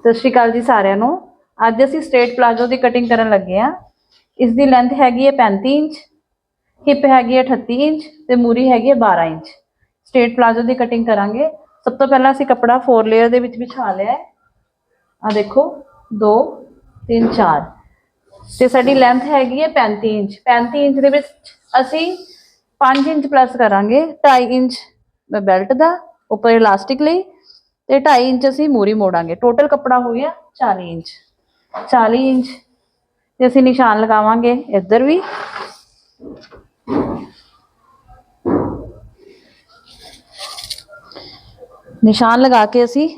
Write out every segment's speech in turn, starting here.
ਸਤਿ ਸ਼੍ਰੀ ਅਕਾਲ ਜੀ ਸਾਰਿਆਂ ਨੂੰ। ਅੱਜ ਅਸੀਂ ਸਟ੍ਰੇਟ ਪਲਾਜ਼ੋ ਦੀ ਕਟਿੰਗ ਕਰਨ ਲੱਗੇ ਆ ਇਸ ਦੀ ਲੈਂਥ ਹੈਗੀ ਹੈ 35 ਇੰਚ ਹਿਪ ਹੈਗੀ ਹੈ 38 ਇੰਚ ਤੇ ਮੂਰੀ ਹੈਗੀ ਹੈ 12 ਇੰਚ। ਸਟ੍ਰੇਟ ਪਲਾਜ਼ੋ ਦੀ ਕਟਿੰਗ ਕਰਾਂਗੇ। ਸਭ ਤੋਂ ਪਹਿਲਾਂ ਅਸੀਂ ਕੱਪੜਾ 4 ਲੇਅਰ ਦੇ ਵਿੱਚ ਵਿਛਾ ਲਿਆ ਹੈ। ਆ ਦੇਖੋ 2 3 4 ਤੇ ਸਾਡੀ ਲੈਂਥ ਹੈਗੀ ਹੈ 35 ਇੰਚ। 35 ਇੰਚ ਦੇ ਵਿੱਚ ਅਸੀਂ 5 ਇੰਚ ਪਲੱਸ ਕਰਾਂਗੇ। 2.5 ਇੰਚ ਬੈਲਟ ਦਾ, ਉੱਪਰ ਇਲਾਸਟਿਕ ਲਈ। ਤੇ 2.5 ਇੰਚ ਅਸੀਂ ਮੂਰੀ ਮੋੜਾਂਗੇ। ਟੋਟਲ ਕੱਪੜਾ ਹੋ ਗਿਆ 40 ਇੰਚ। 40 ਇੰਚ। ਤੇ ਅਸੀਂ ਨਿਸ਼ਾਨ ਲਗਾਵਾਂਗੇ ਇੱਧਰ ਵੀ। ਨਿਸ਼ਾਨ ਲਗਾ ਕੇ ਅਸੀਂ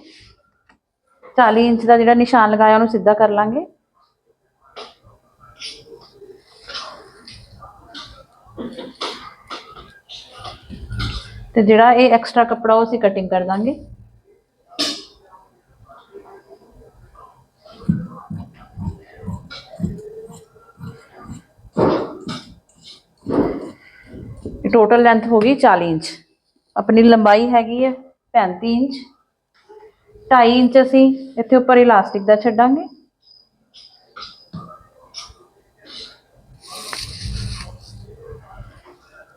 40 ਇੰਚ ਦਾ ਜਿਹੜਾ ਨਿਸ਼ਾਨ ਲਗਾਇਆ ਉਹਨੂੰ ਸਿੱਧਾ ਕਰ ਲਾਂਗੇ। ਤੇ ਜਿਹੜਾ ਇਹ ਐਕਸਟਰਾ ਕੱਪੜਾ ਉਹ ਅਸੀਂ ਕਟਿੰਗ ਕਰ ਦਾਂਗੇ। ਟੋਟਲ ਲੈਂਥ ਹੋ ਗਈ 40 ਇੰਚ ਆਪਣੀ ਲੰਬਾਈ ਹੈਗੀ ਹੈ 35 ਇੰਚ 2.5 ਇੰਚ ਅਸੀਂ ਇੱਥੇ ਉੱਪਰ ਇਲਾਸਟਿਕ ਦਾ ਛੱਡਾਂਗੇ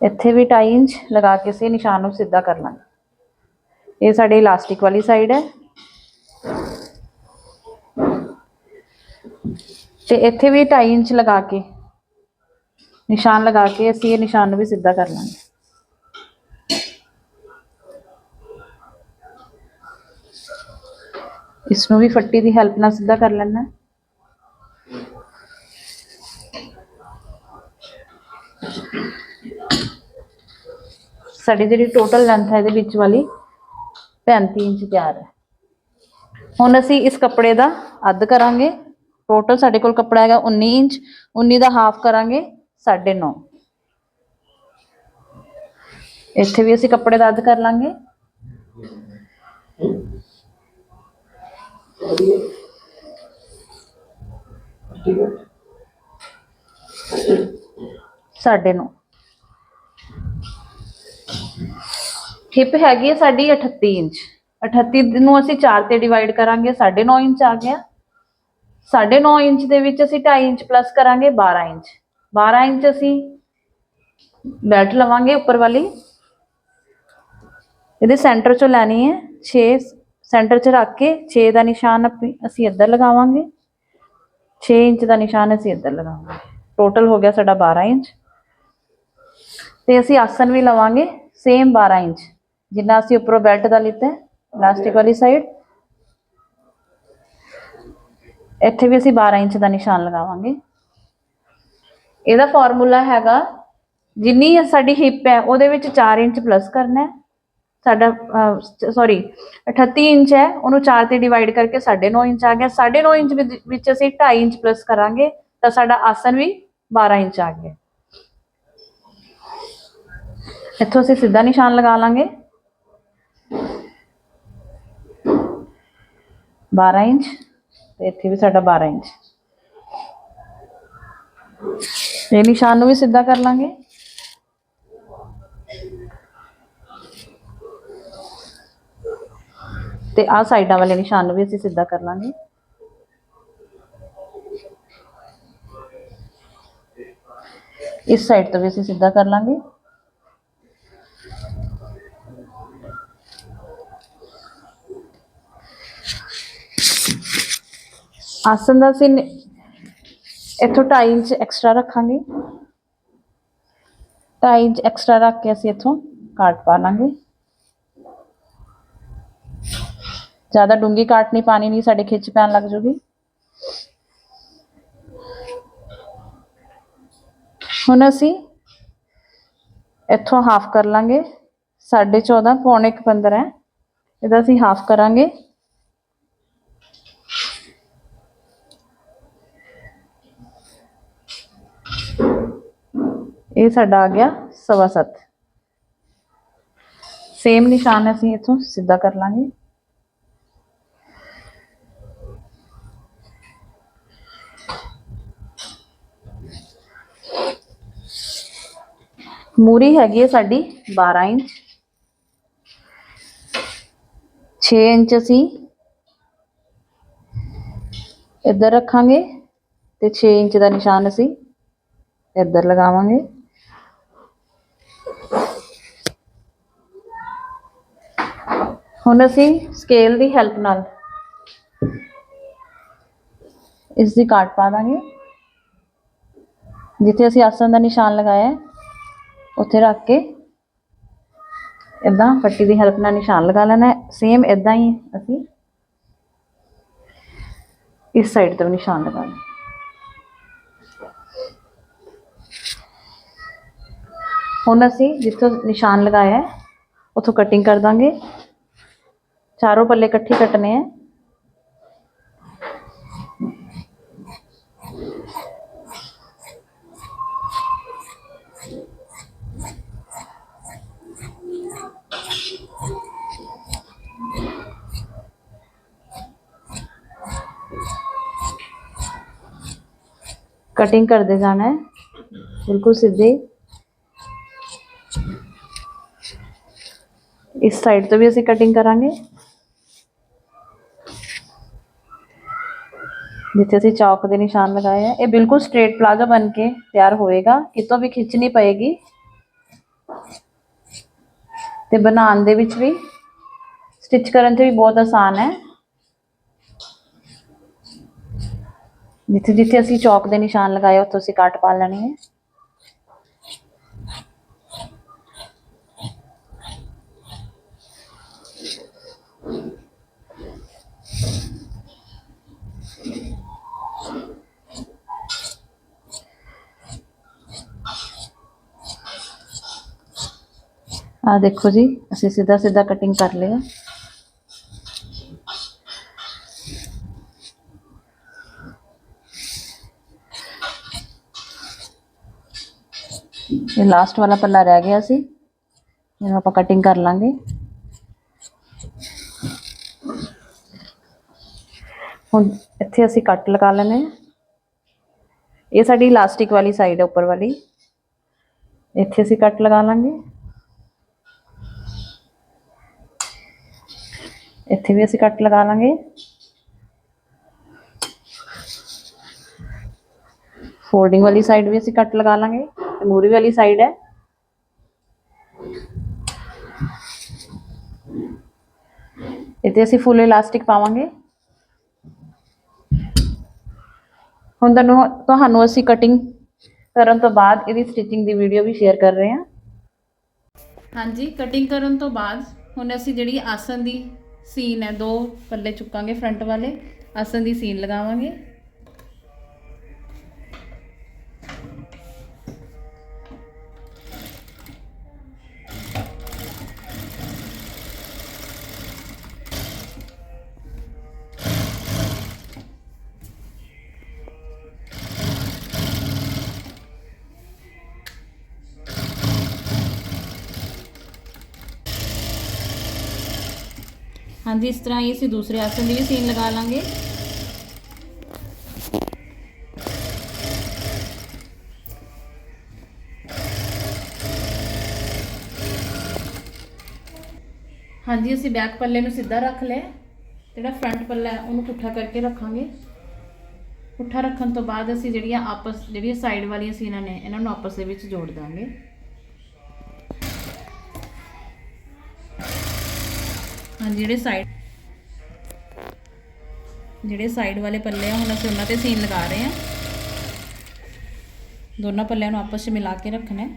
ਇੱਥੇ ਵੀ 2.5 ਇੰਚ ਲਗਾ ਕੇ ਅਸੀਂ ਨਿਸ਼ਾਨ ਨੂੰ ਸਿੱਧਾ ਕਰ ਲਾਂਗੇ ਇਹ ਸਾਡੀ ਇਲਾਸਟਿਕ ਵਾਲੀ ਸਾਈਡ ਹੈ ਤੇ ਇੱਥੇ ਵੀ 2.5 ਇੰਚ ਲਗਾ ਕੇ ਨਿਸ਼ਾਨ ਲਗਾ ਕੇ ਅਸੀਂ ਇਹ ਨਿਸ਼ਾਨ ਨੂੰ ਵੀ ਸਿੱਧਾ ਕਰ ਲਾਂਗੇ। ਇਸ ਨੂੰ ਵੀ ਫੱਟੀ ਦੀ ਹੈਲਪ ਨਾਲ ਸਿੱਧਾ ਕਰ ਲੈਣਾ ਸਾਡੀ ਜਿਹੜੀ ਟੋਟਲ ਲੈਂਥ ਹੈ ਇਹਦੇ ਵਿੱਚ ਵਾਲੀ 35 ਇੰਚ ਤਿਆਰ ਹੈ। ਹੁਣ ਅਸੀਂ ਇਸ ਕੱਪੜੇ ਦਾ ਅੱਧ ਕਰਾਂਗੇ। ਟੋਟਲ ਸਾਡੇ ਕੋਲ ਕੱਪੜਾ ਹੈਗਾ 19 ਇੰਚ 19 ਦਾ ਹਾਫ ਕਰਾਂਗੇ। 9.5 ਇੱਥੇ ਵੀ ਅਸੀਂ ਕੱਪੜੇ ਦਾ ਅੱਧ ਕਰ ਲਾਂਗੇ ਸਾਢੇ ਨੌ ਹਿਪ ਹੈਗੀ ਹੈ ਸਾਡੀ 38 ਇੰਚ 38 ਨੂੰ ਅਸੀਂ 4 ਤੇ ਡਿਵਾਈਡ ਕਰਾਂਗੇ 9.5 ਇੰਚ ਆ ਗਿਆ 9.5 ਇੰਚ ਦੇ ਵਿੱਚ ਅਸੀਂ 2.5 ਇੰਚ ਪਲੱਸ ਕਰਾਂਗੇ 12 ਇੰਚ 12 ਇੰਚ ਅਸੀਂ ਬੈਲਟ ਲਵਾਂਗੇ ਉੱਪਰ ਵਾਲੀ। ਇਹਦੇ ਸੈਂਟਰ ਚੋਂ ਲੈਣੀ ਹੈ। 6 ਸੈਂਟਰ 'ਚ ਰੱਖ ਕੇ 6 ਦਾ ਨਿਸ਼ਾਨ ਆਪੀ- ਅਸੀਂ ਇੱਧਰ ਲਗਾਵਾਂਗੇ। 6 ਇੰਚ ਦਾ ਨਿਸ਼ਾਨ ਅਸੀਂ ਇੱਧਰ ਲਗਾਵਾਂਗੇ। ਟੋਟਲ ਹੋ ਗਿਆ ਸਾਡਾ 12 ਇੰਚ। ਤੇ ਅਸੀਂ ਆਸਨ ਵੀ ਲਵਾਂਗੇ ਸੇਮ 12 ਇੰਚ। ਜਿੰਨਾ ਅਸੀਂ ਉੱਪਰੋਂ ਬੈਲਟ ਦਾ ਲਿੱਤਾ ਪਲਾਸਟਿਕ ਵਾਲੀ ਸਾਈਡ ਇੱਥੇ ਵੀ ਅਸੀਂ 12 ਇੰਚ ਦਾ ਨਿਸ਼ਾਨ ਲਗਾਵਾਂਗੇ। ਇਹਦਾ ਫਾਰਮੂਲਾ ਹੈਗਾ, ਜਿੰਨੀ ਸਾਡੀ ਹਿਪ ਹੈ, ਉਹਦੇ ਵਿੱਚ 4 ਇੰਚ ਪਲੱਸ ਕਰਨਾ ਹੈ। ਸਾਡਾ ਸੌਰੀ 38 ਇੰਚ ਹੈ, ਉਹਨੂੰ 4 ਤੇ ਡਿਵਾਈਡ ਕਰਕੇ 9.5 ਇੰਚ ਆ ਗਿਆ। 9.5 ਇੰਚ ਵਿੱਚ- ਅਸੀਂ 2.5 ਇੰਚ ਪਲੱਸ ਕਰਾਂਗੇ, ਤਾਂ ਸਾਡਾ ਆਸਨ ਵੀ 12 ਇੰਚ ਆ ਗਿਆ। ਇੱਥੋਂ ਅਸੀਂ ਸਿੱਧਾ ਨਿਸ਼ਾਨ ਲਗਾ ਲਾਂਗੇ। 12 ਇੰਚ, ਤੇ ਇੱਥੇ ਵੀ ਸਾਡਾ 12 ਇੰਚ। ਇਹ ਨਿਸ਼ਾਨ ਨੂੰ ਵੀ ਸਿੱਧਾ ਕਰ ਲਾਂਗੇ। ਤੇ ਆਹ ਸਾਈਡਾਂ ਵਾਲੇ ਨਿਸ਼ਾਨ ਨੂੰ ਵੀ ਅਸੀਂ ਸਿੱਧਾ ਕਰ ਲਾਂਗੇ। ਇਸ ਸਾਈਡ ਤੋਂ ਵੀ ਅਸੀਂ ਸਿੱਧਾ ਕਰ ਲਾਂਗੇ। ਆਸਨ ਦਾ ਅਸੀਂ ਇੱਥੋਂ 2.5 ਇੰਚ ਐਕਸਟਰਾ ਰੱਖਾਂਗੇ। 2.5 ਇੰਚ ਐਕਸਟਰਾ ਰੱਖ ਕੇ ਅਸੀਂ ਇੱਥੋਂ ਕਾਟ ਪਾ ਲਾਂਗੇ। ਜ਼ਿਆਦਾ ਡੂੰਗੀ ਕਾਟ ਨਹੀਂ ਪਾਣੀ ਨਹੀਂ, ਸਾਡੇ ਖਿੱਚ ਪੈਣ ਲੱਗ ਜੂਗੀ। ਹੁਣ ਅਸੀਂ ਇੱਥੋਂ ਹਾਫ ਕਰ ਲਾਂਗੇ। 14.5 ਪੌਣੇ 1 15 ਹੈ ਇਹਦਾ ਅਸੀਂ ਹਾਫ ਕਰਾਂਗੇ। ਇਹ ਸਾਡਾ ਆ ਗਿਆ ਸਵਾ ਸੱਤ। ਸੇਮ ਨਿਸ਼ਾਨ ਅਸੀਂ ਇੱਥੋਂ ਸਿੱਧਾ ਕਰ ਲਾਂਗੇ। ਮੂਰੀ ਹੈਗੀ ਹੈ ਸਾਡੀ 12 ਇੰਚ। 6 ਇੰਚ ਅਸੀਂ ਇੱਧਰ ਰੱਖਾਂਗੇ ਤੇ 6 ਇੰਚ ਦਾ ਨਿਸ਼ਾਨ ਅਸੀਂ ਇੱਧਰ ਲਗਾਵਾਂਗੇ। ਹੁਣ ਅਸੀਂ ਸਕੇਲ ਦੀ ਹੈਲਪ ਨਾਲ ਇਸ ਦੀ ਕਾਟ ਪਾ ਦਾਂਗੇ। ਜਿੱਥੇ ਅਸੀਂ ਆਸਣ ਦਾ ਨਿਸ਼ਾਨ ਲਗਾਇਆ ਹੈ, ਉੱਥੇ ਰੱਖ ਕੇ ਇਦਾਂ ਪੱਟੀ ਦੀ ਹੈਲਪ ਨਾਲ ਨਿਸ਼ਾਨ ਲਗਾ ਲੈਣਾ ਹੈ। ਸੇਮ ਇਦਾਂ ਹੀ ਅਸੀਂ ਇਸ ਸਾਈਡ ਤੋਂ ਨਿਸ਼ਾਨ ਲਗਾਉਣਾ ਹੁਣ ਅਸੀਂ ਜਿੱਥੋਂ ਨਿਸ਼ਾਨ ਲਗਾਇਆ ਹੈ, ਉੱਥੋਂ ਕਟਿੰਗ ਕਰ ਦਾਂਗੇ। चारों पल्ले इकट्ठे कटने हैं। कटिंग कर दे जाना है। बिल्कुल सीधे। इस साइड तो भी असं कटिंग करा ਜਿੱਥੇ ਅਸੀਂ ਚੌਕ ਦੇ ਨਿਸ਼ਾਨ ਲਗਾਏ ਆ। ਇਹ ਬਿਲਕੁਲ ਸਟ੍ਰੇਟ ਪਲਾਜ਼ੋ ਬਣ ਕੇ ਤਿਆਰ ਹੋਏਗਾ। ਕਿਤੋਂ ਵੀ ਖਿੱਚਣੀ ਪਏਗੀ। ਤੇ ਬਣਾਉਣ ਦੇ ਵਿੱਚ ਵੀ ਸਟਿਚ ਕਰਨ 'ਚ ਵੀ ਬਹੁਤ ਆਸਾਨ ਹੈ। ਜਿੱਥੇ ਜਿੱਥੇ ਅਸੀਂ ਚੌਕ ਦੇ ਨਿਸ਼ਾਨ ਲਗਾਏ, ਉੱਥੋਂ ਅਸੀਂ ਕੱਟ ਪਾ ਲੈਣੀ ਹੈ ਆ ਦੇਖੋ ਜੀ ਅਸੀਂ ਸਿੱਧਾ ਸਿੱਧਾ ਕਟਿੰਗ ਕਰ ਲਿਆ ਇਹ ਲਾਸਟ ਵਾਲਾ ਪੱਲਾ ਰਹਿ ਗਿਆ ਸੀ ਇਹਨੂੰ ਆਪਾਂ ਕਟਿੰਗ ਕਰ ਲਾਂਗੇ ਹੁਣ ਇੱਥੇ ਅਸੀਂ ਕੱਟ ਲਗਾ ਲੈਣੇ ਆ ਇਹ ਸਾਡੀ ਇਲਾਸਟਿਕ ਵਾਲੀ ਸਾਈਡ ਹੈ ਉੱਪਰ ਵਾਲੀ ਇੱਥੇ ਅਸੀਂ ਕੱਟ ਲਗਾ ਲਾਂਗੇ ਇੱਥੇ ਵੀ ਅਸੀਂ ਕੱਟ ਲਗਾ ਲਾਂਗੇ। ਫੋਲਡਿੰਗ ਵਾਲੀ ਸਾਈਡ ਵੀ ਅਸੀਂ ਕੱਟ ਲਗਾ ਲਾਂਗੇ ਮੂਰੀ ਵਾਲੀ ਸਾਈਡ ਹੈ। ਇੱਥੇ ਅਸੀਂ ਫੁੱਲ ਇਲਾਸਟਿਕ ਪਾਵਾਂਗੇ। ਹੁਣ ਤੁਹਾਨੂੰ ਤੁਹਾਨੂੰ ਅਸੀਂ ਕਟਿੰਗ ਕਰਨ ਤੋਂ ਬਾਅਦ ਇਹਦੀ ਸਟਿਚਿੰਗ ਦੀ ਵੀਡੀਓ ਵੀ ਸ਼ੇਅਰ ਕਰ ਰਹੇ ਹਾਂ। ਹਾਂਜੀ ਕਟਿੰਗ ਕਰਨ ਤੋਂ ਬਾਅਦ ਹੁਣ ਅਸੀਂ ਜਿਹੜੀ ਆਸਨ ਦੀ ਸੀਨ ਹੈ ਦੋ ਪੱਲੇ ਚੁੱਕਾਂਗੇ ਫਰੰਟ ਵਾਲੇ। ਆਸਨ ਦੀ ਸੀਨ ਲਗਾਵਾਂਗੇ। ਹਾਂਜੀ, ਇਸ ਤਰ੍ਹਾਂ ਹੀ ਅਸੀਂ ਦੂਸਰੇ ਆਸਨ ਦੀ ਵੀ ਸੀਨ ਲਗਾ ਲਾਂਗੇ। ਹਾਂਜੀ, ਅਸੀਂ ਬੈਕ ਪੱਲੇ ਨੂੰ ਸਿੱਧਾ ਰੱਖ ਲਿਆ। ਜਿਹੜਾ ਫਰੰਟ ਪੱਲਾ ਹੈ, ਉਹਨੂੰ ਪੁੱਠਾ ਕਰਕੇ ਰੱਖਾਂਗੇ। ਪੁੱਠਾ ਰੱਖਣ ਤੋਂ ਬਾਅਦ ਅਸੀਂ ਜਿਹੜੀਆਂ ਆਪਸ, ਜਿਹੜੀਆਂ ਸਾਈਡ ਵਾਲੀਆਂ ਸੀਨਾਂ ਨੇ, ਇਹਨਾਂ ਨੂੰ ਆਪਸ ਦੇ ਵਿੱਚ ਜੋੜ ਦਾਂਗੇ। ਹਾਂਜੀ ਜਿਹੜੇ ਸਾਈਡ ਜਿਹੜੇ ਸਾਈਡ ਵਾਲੇ ਪੱਲੇ ਆ, ਹੁਣ ਅਸੀਂ ਉਹਨਾਂ ਤੇ ਸੀਨ ਲਗਾ ਰਹੇ ਹਾਂ। ਦੋਨਾਂ ਪੱਲਿਆਂ ਨੂੰ ਆਪਸ ਵਿੱਚ ਮਿਲਾ ਕੇ ਰੱਖਣਾ ਹੈ।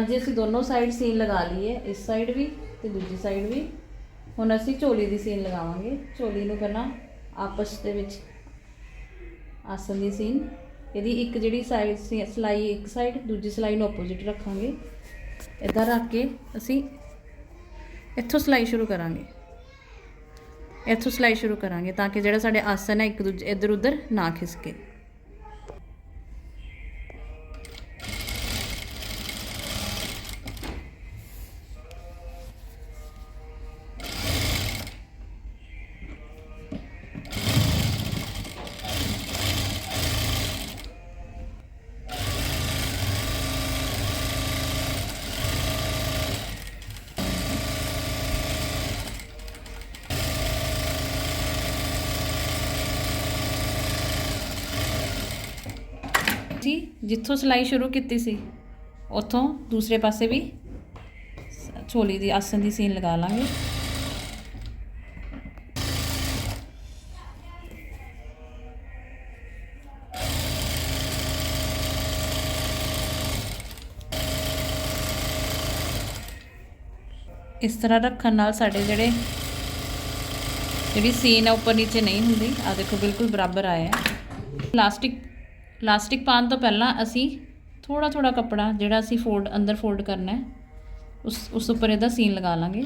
ਹਾਂਜੀ, ਅਸੀਂ ਦੋਨੋਂ ਸਾਈਡ ਸੀਨ ਲਗਾ ਲਈ ਹੈ ਇਸ ਸਾਈਡ ਵੀ ਤੇ ਦੂਜੀ ਸਾਈਡ ਵੀ। ਹੁਣ ਅਸੀਂ ਝੋਲੀ ਦੀ ਸੀਨ ਲਗਾਵਾਂਗੇ। ਝੋਲੀ ਨੂੰ ਪਹਿਲਾਂ ਆਪਸ ਦੇ ਵਿੱਚ ਆਸਨ ਦੀ ਸੀਨ ਇਹਦੀ ਇੱਕ ਜਿਹੜੀ ਸਾਈਡ ਸਲਾਈ ਇੱਕ ਸਾਈਡ ਦੂਜੀ ਸਲਾਈ ਨੂੰ ਆਪੋਜ਼ਿਟ ਰੱਖਾਂਗੇ। ਇਦਾਂ ਰੱਖ ਕੇ ਅਸੀਂ ਇੱਥੋਂ ਸਲਾਈ ਸ਼ੁਰੂ ਕਰਾਂਗੇ। ਇੱਥੋਂ ਸਲਾਈ ਸ਼ੁਰੂ ਕਰਾਂਗੇ ਤਾਂ ਕਿ ਜਿਹੜਾ ਸਾਡੇ ਆਸਨ ਹੈ ਇੱਕ ਦੂਜੇ ਇੱਧਰ ਉੱਧਰ ਨਾ ਖਿਸਕੇ। ਜਿੱਥੋਂ ਸਿਲਾਈ ਸ਼ੁਰੂ ਕੀਤੀ ਸੀ, ਉੱਥੋਂ ਦੂਸਰੇ ਪਾਸੇ ਵੀ ਛੋਲੀ ਦੀ ਆਸਨ ਦੀ ਸੀਨ ਲਗਾ ਲਾਂਗੇ। ਇਸ ਤਰ੍ਹਾਂ ਰੱਖਣ ਨਾਲ ਸਾਡੇ ਜਿਹੜੇ ਜਿਹੜੀ ਸੀਨ ਹੈ ਉੱਪਰ ਨੀਚੇ ਨਹੀਂ ਹੁੰਦੀ ਆ ਦੇਖੋ ਬਿਲਕੁਲ ਬਰਾਬਰ ਆਇਆ ਹੈ ਪਲਾਸਟਿਕ ਇਲਾਸਟਿਕ ਪਾਉਣ ਤੋਂ ਪਹਿਲਾਂ ਅਸੀਂ ਥੋੜਾ ਥੋੜਾ ਕੱਪੜਾ ਜਿਹੜਾ ਅਸੀਂ ਫੋਲਡ ਅੰਦਰ ਫੋਲਡ ਕਰਨਾ ਹੈ, ਉਸ ਉਸ ਉੱਪਰ ਇਹਦਾ ਸੀਨ ਲਗਾ ਲਾਂਗੇ।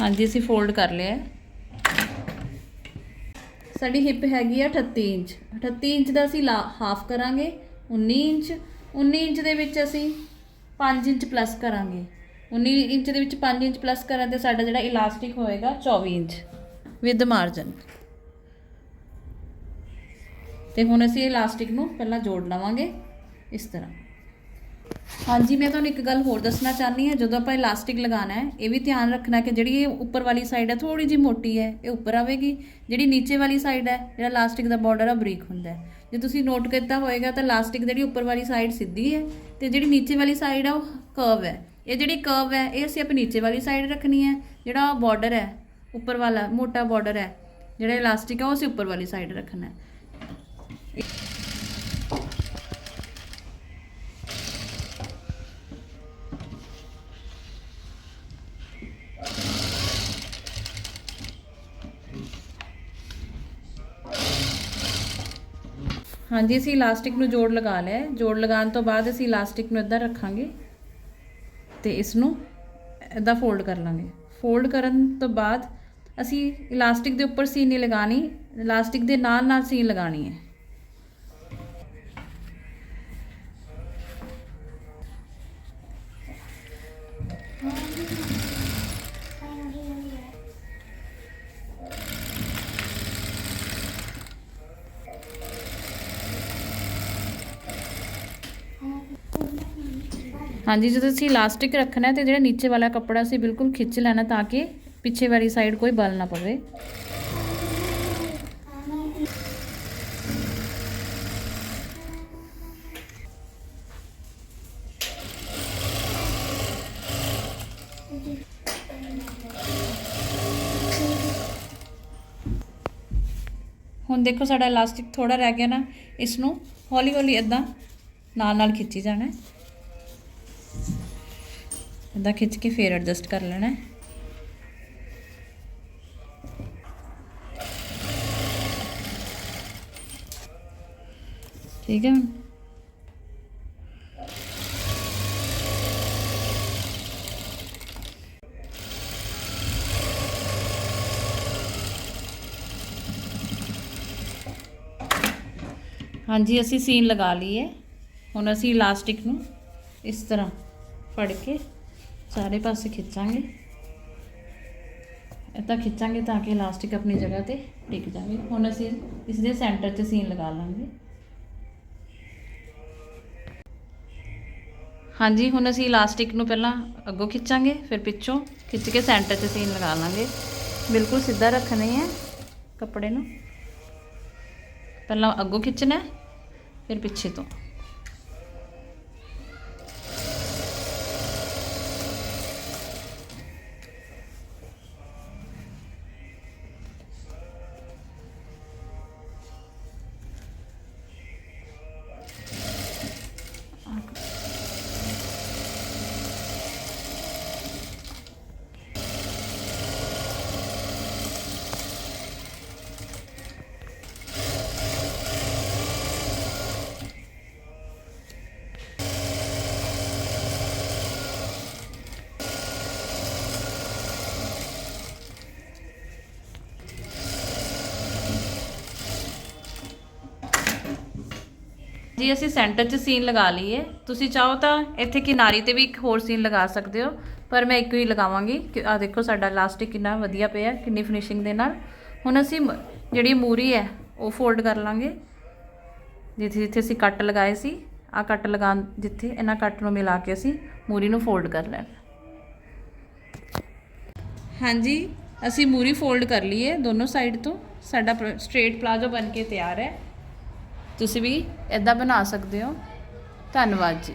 ਹਾਂਜੀ, ਅਸੀਂ ਫੋਲਡ ਕਰ ਲਿਆ ਸਾਡੀ ਹਿੱਪ ਹੈਗੀ ਆ 38 ਇੰਚ। 38 ਇੰਚ ਦਾ ਅਸੀਂ ਹਾਫ ਕਰਾਂਗੇ 19 ਇੰਚ। 19 ਇੰਚ ਦੇ ਵਿੱਚ ਅਸੀਂ 5 ਇੰਚ ਪਲੱਸ ਕਰਾਂਗੇ। 19 ਇੰਚ ਦੇ ਵਿੱਚ 5 ਇੰਚ ਪਲੱਸ ਕਰਾਂ ਤੇ ਸਾਡਾ ਜਿਹੜਾ ਇਲਾਸਟਿਕ ਹੋਏਗਾ 24 ਇੰਚ ਵਿਦ ਮਾਰਜਨ ਤੇ ਹੁਣ ਅਸੀਂ ਇਲਾਸਟਿਕ ਨੂੰ ਪਹਿਲਾਂ ਜੋੜ ਲਵਾਂਗੇ, ਇਸ ਤਰ੍ਹਾਂ। ਹਾਂਜੀ, ਮੈਂ ਤੁਹਾਨੂੰ ਇੱਕ ਗੱਲ ਹੋਰ ਦੱਸਣਾ ਚਾਹਨੀ ਹਾਂ। ਜਦੋਂ ਆਪਾਂ ਇਲਾਸਟਿਕ ਲਗਾਉਣਾ ਹੈ, ਇਹ ਵੀ ਧਿਆਨ ਰੱਖਣਾ ਕਿ ਜਿਹੜੀ ਇਹ ਉੱਪਰ ਵਾਲੀ ਸਾਈਡ ਹੈ ਥੋੜੀ ਜਿਹੀ ਮੋਟੀ ਹੈ, ਇਹ ਉੱਪਰ ਆਵੇਗੀ। ਜਿਹੜੀ ਨੀਚੇ ਵਾਲੀ ਸਾਈਡ ਹੈ, ਜਿਹੜਾ ਇਲਾਸਟਿਕ ਦਾ ਬਾਰਡਰ ਆ ਬਰੀਕ ਹੁੰਦਾ ਹੈ। ਜੇ ਤੁਸੀਂ ਨੋਟ ਕੀਤਾ ਹੋਏਗਾ, ਤਾਂ ਇਲਾਸਟਿਕ ਜਿਹੜੀ ਉੱਪਰ ਵਾਲੀ ਸਾਈਡ ਸਿੱਧੀ ਹੈ ਤੇ ਜਿਹੜੀ ਨੀਚੇ ਵਾਲੀ ਸਾਈਡ ਆ, ਉਹ ਕਰਵ ਹੈ। ਇਹ ਜਿਹੜੀ ਕਰਵ ਹੈ, ਇਹ ਅਸੀਂ ਆਪਣੀ ਨੀਚੇ ਵਾਲੀ ਸਾਈਡ ਰੱਖਣੀ ਹੈ। ਜਿਹੜਾ ਬਾਰਡਰ ਹੈ, ਉੱਪਰ ਵਾਲਾ, ਮੋਟਾ ਬਾਰਡਰ ਹੈ, ਜਿਹੜਾ ਇਲਾਸਟਿਕ ਹੈ ਉਹ ਅਸੀਂ ਉੱਪਰ ਵਾਲੀ ਸਾਈਡ ਰੱਖਣਾ ਹੈ। ਹਾਂਜੀ, ਅਸੀਂ ਇਲਾਸਟਿਕ ਨੂੰ ਜੋੜ ਲਗਾ ਲਿਆ ਜੋੜ ਲਗਾਉਣ ਤੋਂ ਬਾਅਦ ਅਸੀਂ ਇਲਾਸਟਿਕ ਨੂੰ ਇੱਦਾਂ ਰੱਖਾਂਗੇ ਤੇ ਇਸ ਨੂੰ ਇੱਦਾਂ ਫੋਲਡ ਕਰ ਲਾਂਗੇ। ਫੋਲਡ ਕਰਨ ਤੋਂ ਬਾਅਦ ਅਸੀਂ ਇਲਾਸਟਿਕ ਦੇ ਉੱਪਰ ਸੀਨ ਨਹੀਂ ਲਗਾਣੀ ਇਲਾਸਟਿਕ ਦੇ ਨਾਲ ਨਾਲ ਸੀਨ ਲਗਾਣੀ ਹੈ। ਹਾਂਜੀ, ਜਦੋਂ ਅਸੀਂ ਇਲਾਸਟਿਕ ਰੱਖਣਾ ਹੈ ਤੇ ਜਿਹੜਾ ਨੀਚੇ ਵਾਲਾ ਕੱਪੜਾ ਅਸੀਂ ਬਿਲਕੁਲ ਖਿੱਚ ਲੈਣਾ ਤਾਂ ਕਿ ਪਿੱਛੇ ਵਾਲੀ ਸਾਈਡ ਕੋਈ ਬਲ ਨਾ ਪਵੇ। ਹੁਣ ਦੇਖੋ ਸਾਡਾ ਇਲਾਸਟਿਕ ਥੋੜਾ ਰਹਿ ਗਿਆ ਨਾ ਇਸ ਨੂੰ ਹੌਲੀ ਹੌਲੀ ਇਦਾਂ ਨਾਲ ਨਾਲ ਖਿੱਚੀ ਜਾਣਾ ਇਦਾਂ ਖਿੱਚ ਕੇ ਫੇਰ ਐਡਜਸਟ ਕਰ ਲੈਣਾ ਠੀਕ ਹੈ। ਹਾਂਜੀ, ਅਸੀਂ ਸੀਨ ਲਗਾ ਲਈ ਹੈ ਹੁਣ ਅਸੀਂ ਇਲਾਸਟਿਕ ਨੂੰ ਇਸ ਤਰ੍ਹਾਂ ਫੜ ਕੇ ਸਾਰੇ ਪਾਸੇ ਖਿੱਚਾਂਗੇ। ਇਦਾਂ ਖਿੱਚਾਂਗੇ ਤਾਂ ਕਿ ਇਲਾਸਟਿਕ ਆਪਣੀ ਜਗ੍ਹਾ ਤੇ ਟਿਕ ਜਾਵੇ। ਹੁਣ ਅਸੀਂ ਇਸ ਦੇ ਸੈਂਟਰ 'ਚ ਸੀਨ ਲਗਾ ਲਾਂਗੇ। ਹਾਂਜੀ, ਹੁਣ ਅਸੀਂ ਇਲਾਸਟਿਕ ਨੂੰ ਪਹਿਲਾਂ ਅੱਗੋਂ ਖਿੱਚਾਂਗੇ, ਫਿਰ ਪਿੱਛੋਂ ਖਿੱਚ ਕੇ ਸੈਂਟਰ 'ਚ ਸੀਨ ਲਗਾ ਲਾਂਗੇ। ਬਿਲਕੁਲ ਸਿੱਧਾ ਰੱਖਣਾ ਹੈ ਕੱਪੜੇ ਨੂੰ। ਪਹਿਲਾਂ ਅੱਗੋਂ ਖਿੱਚਣਾ ਫਿਰ ਪਿੱਛੇ ਤੋਂ। ਜੀ, ਅਸੀਂ ਸੈਂਟਰ 'ਚ ਸੀਨ ਲਗਾ ਲਈਏ। ਤੁਸੀਂ ਚਾਹੋ ਤਾਂ ਇੱਥੇ ਕਿਨਾਰੀ ਤੇ ਵੀ ਇੱਕ ਹੋਰ ਸੀਨ ਲਗਾ ਸਕਦੇ ਹੋ, ਪਰ ਮੈਂ ਇੱਕੋ ਹੀ ਲਗਾਵਾਂਗੀ ਕਿ ਆ ਦੇਖੋ ਸਾਡਾ ਇਲਾਸਟਿਕ ਕਿੰਨਾ ਵਧੀਆ ਪਿਆ, ਕਿੰਨੀ ਫਿਨਿਸ਼ਿੰਗ ਦੇ ਨਾਲ। ਹੁਣ ਅਸੀਂ ਮ- ਜਿਹੜੀ ਮੂਰੀ ਹੈ, ਉਹ ਫੋਲਡ ਕਰ ਲਾਂਗੇ। ਜਿੱਥੇ ਜਿੱਥੇ ਅਸੀਂ ਕੱਟ ਲਗਾਏ ਸੀ ਆ ਕੱਟ ਲਗਾ ਜਿੱਥੇ, ਇਹਨਾਂ ਕੱਟ ਨੂੰ ਮਿਲਾ ਕੇ ਅਸੀਂ ਮੂਰੀ ਨੂੰ ਫੋਲਡ ਕਰ ਲੈਣਾ। ਹਾਂਜੀ, ਅਸੀਂ ਮੂਰੀ ਫੋਲਡ ਕਰ ਲਈਏ ਦੋਨੋਂ ਸਾਈਡ ਤੋਂ। ਸਾਡਾ ਸਟ੍ਰੇਟ ਪਲਾਜ਼ੋ ਬਣ ਕੇ ਤਿਆਰ ਹੈ। ਤੁਸੀਂ ਵੀ ਇਦਾਂ ਬਣਾ ਸਕਦੇ ਹੋ। ਧੰਨਵਾਦ ਜੀ।